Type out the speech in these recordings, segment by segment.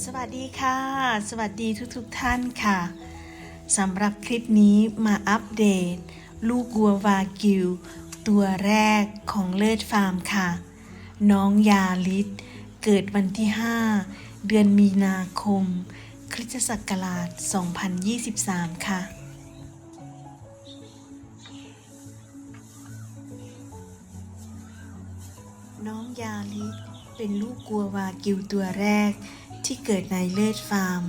สวัสดีค่ะ สวัสดีทุกๆทท่านค่ะสำหรับคลิปนี้มาอัปเดต ลูกวัววากิว ตัวแรกของเลิศฟาร์มค่ะ น้องยาลิศเกิดวันที่ 5 เดือนมีนาคม คริสตศักราช 2023 ค่ะน้องยาลิศเป็นลูกกัววากิวตัวแรก ที่เกิดในเลิศฟาร์ม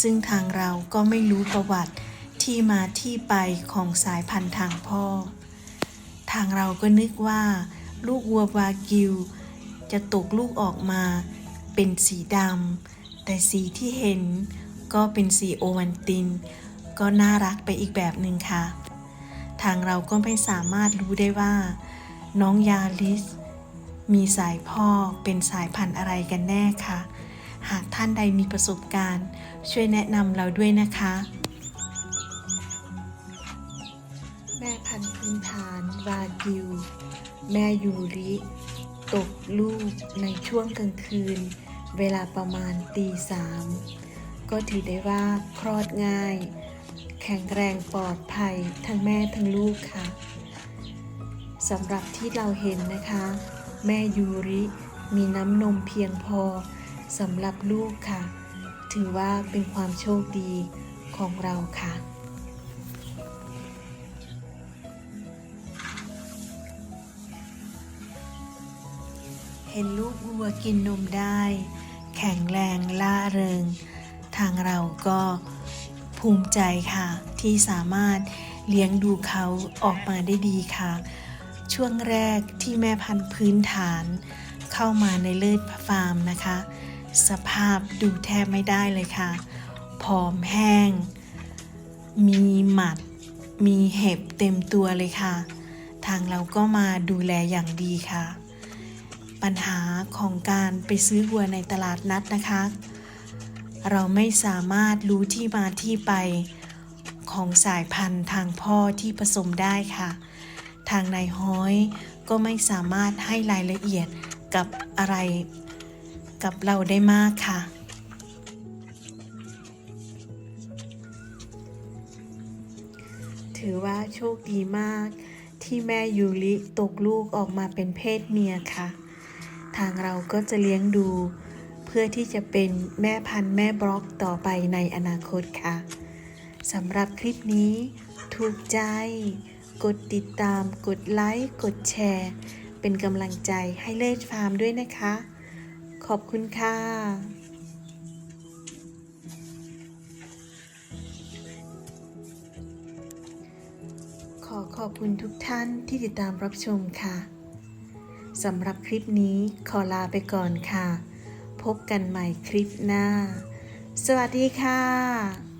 ซึ่งทางเราก็ไม่รู้ประวัติที่มาที่ไปของสายพันธุ์ทางพ่อ ทางเราก็นึกว่า ลูกวัววากิว จะตกลูกออกมาเป็นสีดำ แต่สีที่เห็นก็เป็นสีโอวันติน ก็น่ารักไปอีกแบบหนึ่งค่ะ ทางเราก็ไม่สามารถรู้ได้ว่า น้องยาลิส มีสายพ่อเป็นสายพันธุ์อะไรกันแน่ค่ะ หากท่านใดมีประสบการณ์ ช่วยแนะนำเราด้วยนะคะ แม่พันธุ์พื้นฐานวากิว แม่ยูริ ตกลูกในช่วงกลางคืน เวลาประมาณตีสามก็ถือได้ว่าคลอดง่าย แข็งแรงปลอดภัยทั้งแม่ทั้งลูกค่ะสำหรับที่เราเห็นนะคะ แม่ยูริมีน้ำนมเพียงพอ สำหรับลูกค่ะ ถือว่าเป็นความโชคดีของเราค่ะเห็นลูกวัวกินนมได้ แข็งแรงล่าเริง ทางเราก็ภูมิใจค่ะ ที่สามารถเลี้ยงดูเขาออกมาได้ดีค่ะ ช่วงแรกที่แม่พันธุ์พื้นฐาน เข้ามาในเลิศฟาร์มนะคะ สภาพดูแทบไม่ได้เลยค่ะ ผอมแห้ง มีหมัด มีเห็บเต็มตัวเลยค่ะ ทางเราก็มาดูแลอย่างดีค่ะ ปัญหาของการไปซื้อวัวในตลาดนัดนะคะ เราไม่สามารถรู้ที่มาที่ไปของสายพันธุ์ทางพ่อที่ผสมได้ค่ะ ทางนายฮ้อยก็ไม่สามารถให้รายละเอียดกับอะไร กับเราได้มากค่ะ ถือว่าโชคดีมาก ที่แม่ยูริตกลูกออกมาเป็นเพศเมียค่ะ ทางเราก็จะเลี้ยงดู เพื่อที่จะเป็นแม่พันธุ์แม่บล็อกต่อไปในอนาคตค่ะสำหรับคลิปนี้ ถูกใจ กดติดตาม กดไลค์ กดแชร์ เป็นกำลังใจให้เลดฟาร์มด้วยนะคะ ขอบคุณค่ะขอขอบคุณทุกท่านที่ติดตามรับชมค่ะ สำหรับคลิปนี้ขอลาไปก่อนค่ะ พบกันใหม่คลิปหน้า สวัสดีค่ะ